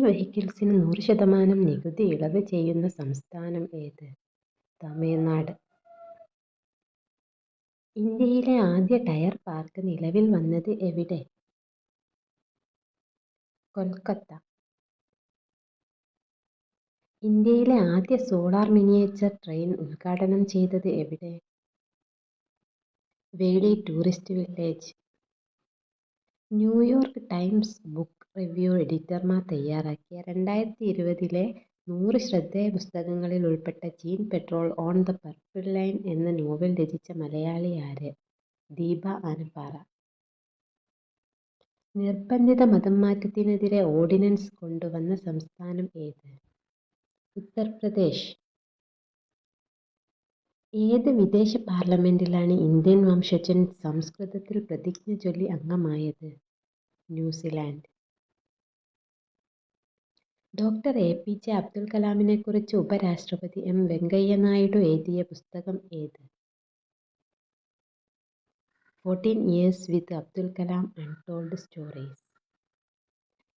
വെഹിക്കിൾസിന് നൂറ് ശതമാനം നികുതി ഇളവ് ചെയ്യുന്ന സംസ്ഥാനം ഏത്? തമിഴ്നാട്. ഇന്ത്യയിലെ ആദ്യ ടയർ പാർക്ക് നിലവിൽ വന്നത് എവിടെ? കൊൽക്കത്ത. ഇന്ത്യയിലെ ആദ്യ സോളാർ മിനിയേച്ചർ ട്രെയിൻ ഉദ്ഘാടനം ചെയ്തത് എവിടെ? Veli tourist village. New York times book review എഡിറ്റർമാർ തയ്യാറാക്കിയ രണ്ടായിരത്തി ഇരുപതിലെ നൂറ് ശ്രദ്ധേയ പുസ്തകങ്ങളിൽ ഉൾപ്പെട്ട djinn patrol on the purple line എന്ന നോവൽ രചിച്ച മലയാളി ആര്? ദീപ ആനപ്പാറ. നിർബന്ധിത മതംമാറ്റത്തിനെതിരെ ഓർഡിനൻസ് കൊണ്ടുവന്ന സംസ്ഥാനം ഏത്? ഉത്തർപ്രദേശ്. ഏത് വിദേശ പാർലമെന്റിലാണ് ഇന്ത്യൻ വംശജൻ സംസ്കൃതത്തിൽ പ്രതിജ്ഞ ചൊല്ലി അംഗമായത്? New Zealand. Dr. A. P. J. Abdul കലാമിനെക്കുറിച്ച് ഉപരാഷ്ട്രപതി എം. വെങ്കയ്യ നായിഡു എഴുതിയ പുസ്തകം ഏത്? Fourteen years with Abdul Kalam untold stories.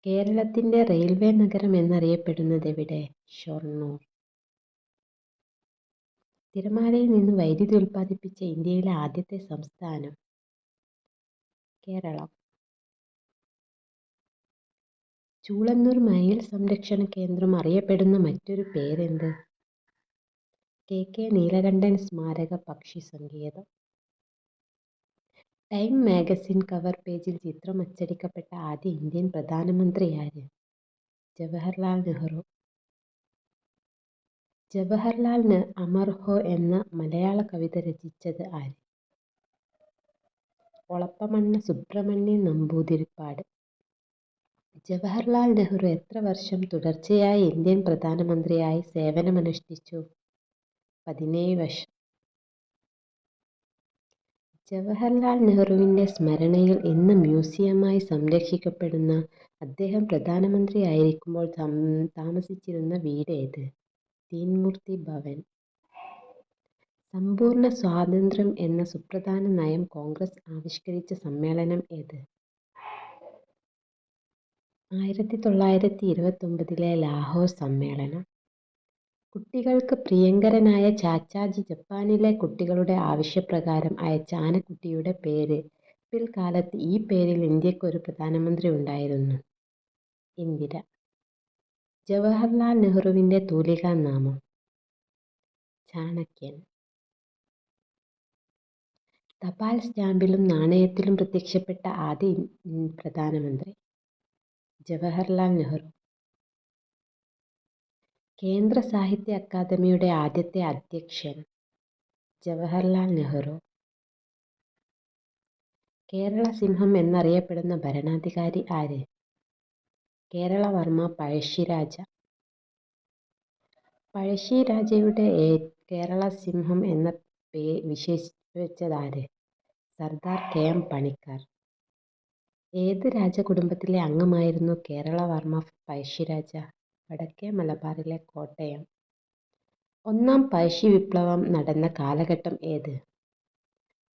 കേരളത്തിന്റെ റെയിൽവേ നഗരം എന്നറിയപ്പെടുന്നത് എവിടെ ഷൊർണൂർ. തിരമാലയിൽ നിന്ന് വൈദ്യുതി ഉൽപ്പാദിപ്പിച്ച ഇന്ത്യയിലെ ആദ്യത്തെ സംസ്ഥാനം? കേരളം. ചൂളന്നൂർ മയിൽ സംരക്ഷണ കേന്ദ്രം അറിയപ്പെടുന്ന മറ്റൊരു പേരെന്ത്? കെ. കെ. നീലകണ്ഠൻ സ്മാരക പക്ഷി സങ്കേതം ടൈം മാഗസിൻ കവർ പേജിൽ ചിത്രം അച്ചടിക്കപ്പെട്ട ആദ്യ ഇന്ത്യൻ പ്രധാനമന്ത്രി ആര്? ജവഹർലാൽ നെഹ്റു. ജവഹർലാൽ അമർ ഹോ എന്ന മലയാള കവിത രചിച്ചത് ആര്? ഒളപ്പമണ്ണ സുബ്രഹ്മണ്യൻ നമ്പൂതിരിപ്പാട്. ജവഹർലാൽ നെഹ്റു എത്ര വർഷം തുടർച്ചയായി ഇന്ത്യൻ പ്രധാനമന്ത്രിയായി സേവനമനുഷ്ഠിച്ചു? പതിനേഴ് വർഷം. ജവഹർലാൽ നെഹ്റുവിന്റെ സ്മരണയിൽ ഇന്ന് മ്യൂസിയമായി സംരക്ഷിക്കപ്പെടുന്ന അദ്ദേഹം പ്രധാനമന്ത്രി ആയിരിക്കുമ്പോൾ താമസിച്ചിരുന്ന വീട് ഏത്? തീൻമൂർത്തി ഭവൻ. സമ്പൂർണ സ്വാതന്ത്ര്യം എന്ന സുപ്രധാന നയം കോൺഗ്രസ് ആവിഷ്കരിച്ച സമ്മേളനം ഏത്? ആയിരത്തി തൊള്ളായിരത്തി ഇരുപത്തൊമ്പതിലെ ലാഹോർ സമ്മേളനം. കുട്ടികൾക്ക് പ്രിയങ്കരനായ ചാച്ചാജി ജപ്പാനിലെ കുട്ടികളുടെ ആവശ്യപ്രകാരം അയച്ച ആനക്കുട്ടിയുടെ പേര്? പിൽക്കാലത്ത് ഈ പേരിൽ ഇന്ത്യയ്ക്ക് ഒരു പ്രധാനമന്ത്രി ഉണ്ടായിരുന്നു. ഇന്ദിര. ജവഹർലാൽ നെഹ്റുവിന്റെ തൂലികാനാമം? ചാണക്യൻ. തപാൽ സ്റ്റാമ്പിലും നാണയത്തിലും പ്രത്യക്ഷപ്പെട്ട ആദ്യ പ്രധാനമന്ത്രി? ജവഹർലാൽ നെഹ്റു. കേന്ദ്ര സാഹിത്യ അക്കാദമിയുടെ ആദ്യത്തെ അധ്യക്ഷൻ? ജവഹർലാൽ നെഹ്റു. കേരള സിംഹം എന്നറിയപ്പെടുന്ന ഭരണാധികാരി ആര്? കേരളവർമ്മ പഴശ്ശിരാജ. പഴശ്ശിരാജയുടെ കേരള സിംഹം എന്ന പേ വിശേഷിപ്പിച്ചതാര്? സർദാർ കെ. എം. പണിക്കർ. ഏത് രാജകുടുംബത്തിലെ അംഗമായിരുന്നു കേരളവർമ്മ പഴശ്ശിരാജ? വടക്കേ മലബാറിലെ കോട്ടയം. ഒന്നാം പഴശ്ശി വിപ്ലവം നടന്ന കാലഘട്ടം ഏത്?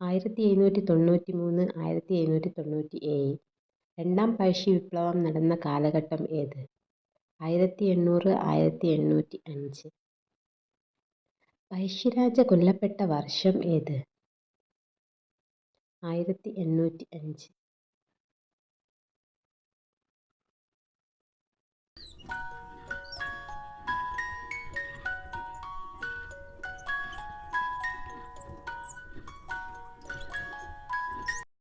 ആയിരത്തി എഴുന്നൂറ്റി തൊണ്ണൂറ്റി മൂന്ന് ആയിരത്തി എഴുന്നൂറ്റി തൊണ്ണൂറ്റി ഏഴ് രണ്ടാം പഴശ്ശി വിപ്ലവം നടന്ന കാലഘട്ടം ഏത്? ആയിരത്തി എണ്ണൂറ് ആയിരത്തി എണ്ണൂറ്റി അഞ്ച്. പഴശ്ശിരാജ കൊല്ലപ്പെട്ട വർഷം ഏത്? ആയിരത്തി എണ്ണൂറ്റി അഞ്ച്.